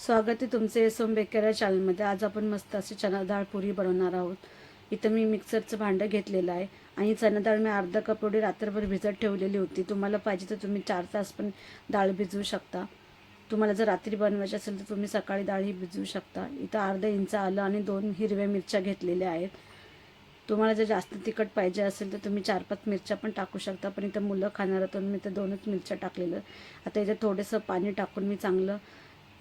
स्वागत आहे तुमचे सोम बेकर चॅनलमध्ये आज आपण मस्त अशी चना डाळ पुरी बनवणार आहोत. इथं मी मिक्सरचं भांडं घेतलेलं आहे आणि चना डाळ मी अर्धा कप एवढी रात्रभर भिजत ठेवलेली होती. तुम्हाला पाहिजे तर तुम्ही चार तास पण डाळ भिजवू शकता. तुम्हाला जर रात्री बनवायची असेल तर तुम्ही सकाळी डाळही भिजवू शकता. इथं अर्धा इंच आलं आणि दोन हिरव्या मिरच्या घेतलेल्या आहेत. तुम्हाला जर जास्त तिखट पाहिजे असेल तर तुम्ही चार पाच मिरच्या पण टाकू शकता पण इथं मुलं खाणार तर मी तर दोनच मिरच्या टाकलेलं आता इथं थोडंसं पाणी टाकून मी चांगलं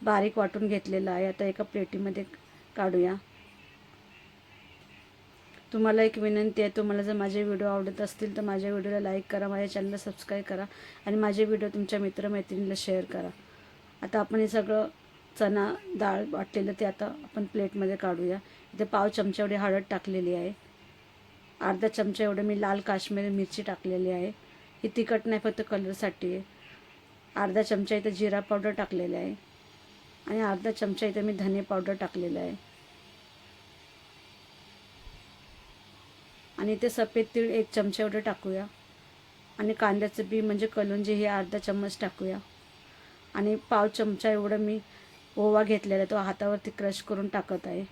बारीक वाटून घेतलेलं आहे. आता एका प्लेटीमध्ये काढूया. तुम्हाला एक विनंती आहे तुम्हाला जर माझे व्हिडिओ आवडत असतील तर माझ्या व्हिडिओला लाईक करा माझ्या चॅनलला सबस्क्राईब करा आणि माझे व्हिडिओ तुमच्या मित्रमैत्रिणीला शेअर करा. आता आपण हे सगळं चणा डाळ वाटलेलं ते आता आपण प्लेटमध्ये काढूया. इथे पाव चमचा एवढी हळद टाकलेली आहे. अर्धा चमचा एवढं मी लाल काश्मीरी मिरची टाकलेली आहे. ही तिखट नाही फक्त कलरसाठी आहे. अर्धा चमचा इथं जिरा पावडर टाकलेला आहे. आणि अर्धा चमचा इथं मी धने पावडर टाकलेलं आहे. आणि इथे सफेद तीळ एक चमचा एवढं टाकूया. आणि कांद्याचं बी म्हणजे कलुंजी हे अर्धा चम्मच टाकूया. आणि पाव चमचा एवढं मी ओवा घेतलेला आहे तो हातावरती क्रश करून टाकत आहे.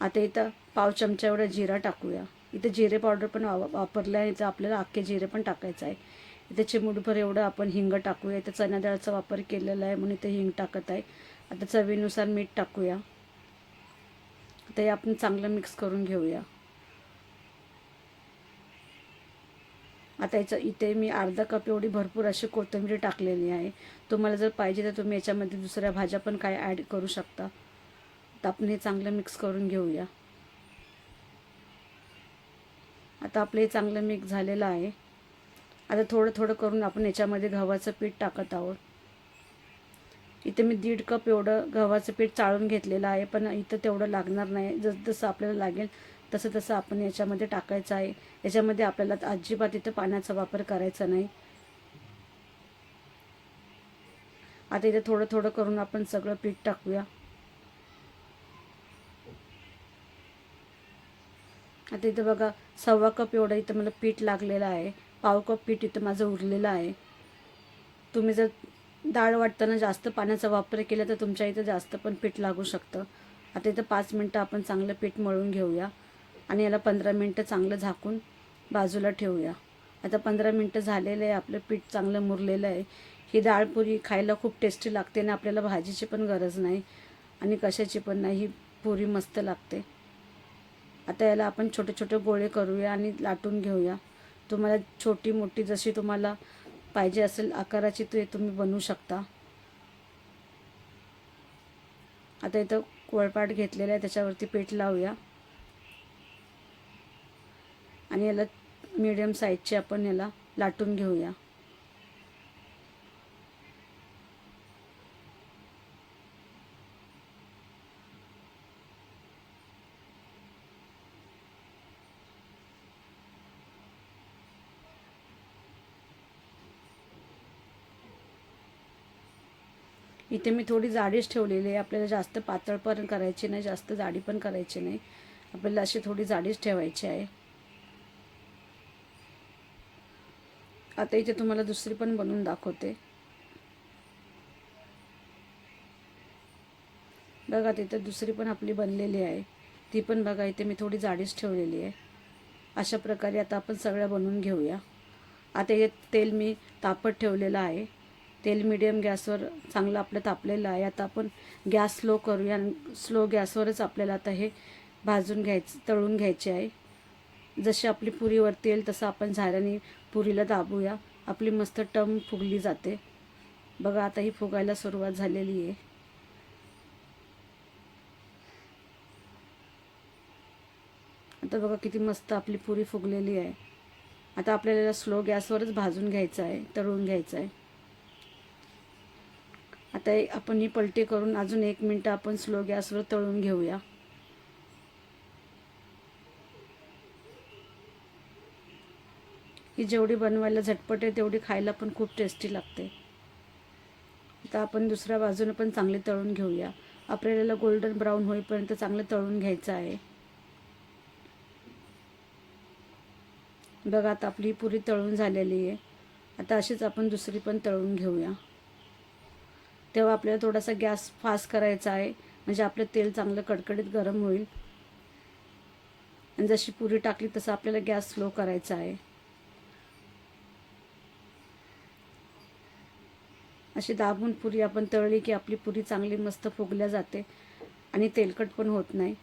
आता इथं पाव चमचा एवढं जिरा टाकूया. इथं जिरे पावडर पण वा वापरलं आहे इथं आपल्याला अख्खे जिरे पण टाकायचं आहे. इथे चिमूटभर एवढं आपण हिंग टाकूया. इथं चण्या डाळचा वापर केलेला आहे म्हणून इथे हिंग टाकत आहे. आता चवीनुसार मीठ टाकूया. ते आपण चांगलं मिक्स करून घेऊया. आता याचं इथे मी अर्धा कप एवढी भरपूर अशी कोथिंबीर टाकलेली आहे. तुम्हाला जर पाहिजे तर तुम्ही याच्यामध्ये दुसऱ्या भाज्या पण काय ॲड करू शकता. तर आपण हे चांगलं मिक्स करून घेऊया. आता आपलं हे चांगलं मिक्स झालेलं आहे. आता थोडं थोडं करून आपण याच्यामध्ये गव्हाचं पीठ टाकत आहोत. इथे मी दीड कप एवढं गव्हाचं पीठ चाळून घेतलेलं आहे पण इथं तेवढं लागणार नाही. जसजसं आपल्याला लागेल तसं तसं आपण याच्यामध्ये टाकायचं आहे. याच्यामध्ये आपल्याला अजिबात इथं पाण्याचा वापर करायचा नाही. आता इथे थोडं थोडं करून आपण सगळं पीठ टाकूया. आता इथं बघा सव्वा कप एवढं इथं मला पीठ लागलेलं आहे. पाव कप पीठ इथं माझं उरलेलं आहे. तुम्ही जर डाळ वाटताना जास्त पाण्याचा वापर केला तर तुमच्या इथं जास्त पण पीठ लागू शकतं. आता इथं पाच मिनटं आपण चांगलं पीठ मळून घेऊया. आणि याला पंधरा मिनटं चांगलं झाकून बाजूला ठेवूया. आता पंधरा मिनटं झालेलं आहे. आपलं पीठ चांगलं मुरलेलं आहे. ही डाळ पुरी खायला खूप टेस्टी लागते आणि आपल्याला भाजीची पण गरज नाही. आणि कशाची पण नाही. ही पुरी मस्त लागते. आता याला आपण छोटे छोटे गोळे करूया आणि लाटून घेऊया. तुम्हाला छोटी मोठी जशी तुम्हाला पाहिजे असेल आकाराची ते तुम्ही बनवू शकता. आता इथं कोळपाट घेतलेला आहे त्याच्यावरती पीठ लावूया. आणि याला मीडियम साईजचे आपण याला लाटून घेऊया. इथे मी थोडी जाडीच ठेवलेली आहे. आपल्याला जास्त पातळ पण करायची नाही जास्त जाडी पण करायची नाही. आपल्याला अशी थोडी जाडीच ठेवायची आहे. आता इथे तुम्हाला दुसरी पण बनवून दाखवते. बघा तिथे दुसरी पण आपली बनलेली आहे. ती पण बघा इथे मी थोडी जाडीच ठेवलेली आहे. अशा प्रकारे आता आपण सगळ्या बनवून घेऊया. आता हे तेल मी तापत ठेवलेलं आहे. तेल मिडियम गॅसवर चांगलं आपलं तापलेलं आहे. आता आपण गॅस स्लो करूया. आणि स्लो गॅसवरच आपल्याला आता हे भाजून घ्यायचं तळून घ्यायचे आहे. जशी आपली पुरीवरती येईल तसं आपण झाऱ्याने पुरीला दाबूया. आपली मस्त टम फुगली जाते. बघा आता ही फुगायला सुरुवात झालेली आहे. आता बघा किती मस्त आपली पुरी फुगलेली आहे. आता आपल्याला स्लो गॅसवरच भाजून घ्यायचं आहे तळून घ्यायचं आहे. आता आपण ही पलटी करून अजून एक मिनटं आपण स्लो गॅसवर तळून घेऊया. ही जेवढी बनवायला झटपट आहे तेवढी खायला पण खूप टेस्टी लागते. आता आपण दुसऱ्या बाजूने पण चांगली तळून घेऊया. आपल्याला गोल्डन ब्राऊन होईपर्यंत चांगलं तळून घ्यायचं आहे. बघा आता आपली पुरी तळून झालेली आहे. आता अशीच आपण दुसरी पण तळून घेऊया. तेव्हा आपल्याला थोडासा गॅस फास्ट करायचा आहे. म्हणजे आपलं तेल चांगलं कडकडीत गरम होईल. आणि जशी पुरी टाकली तसं आपल्याला गॅस स्लो करायचा आहे. अशी दाबून पुरी आपण तळली की आपली पुरी चांगली मस्त फुगल्या जाते. आणि तेलकट पण होत नाही.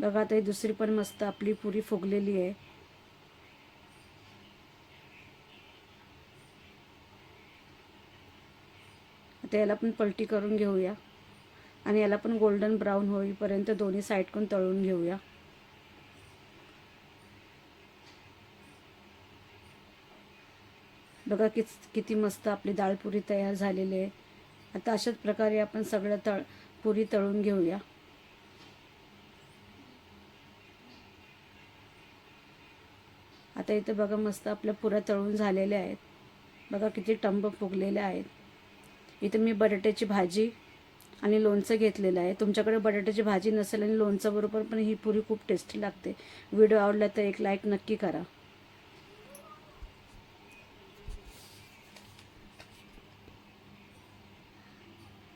बघा आता ही दुसरी पण मस्त आपली पुरी फुगलेली आहे. आता याला पण पलटी करून घेऊया. आणि याला पण गोल्डन ब्राऊन होईपर्यंत दोन्ही साईडकडून तळून घेऊया. बघा कि किती मस्त आपली डाळपुरी तयार झालेली आहे. आता अशाच प्रकारे आपण सगळं तळ पुरी तळून घेऊया. आता इथं बघा मस्त आपल्या पुऱ्या तळून झालेल्या आहेत. बघा किती टंब फुगलेल्या आहेत. इथं मी बटाट्याची भाजी आणि लोणचं घेतलेलं आहे. तुमच्याकडे बटाट्याची भाजी नसेल आणि लोणचं बरोबर पण ही पुरी खूप टेस्टी लागते. व्हिडिओ आवडला तर एक लाईक नक्की करा.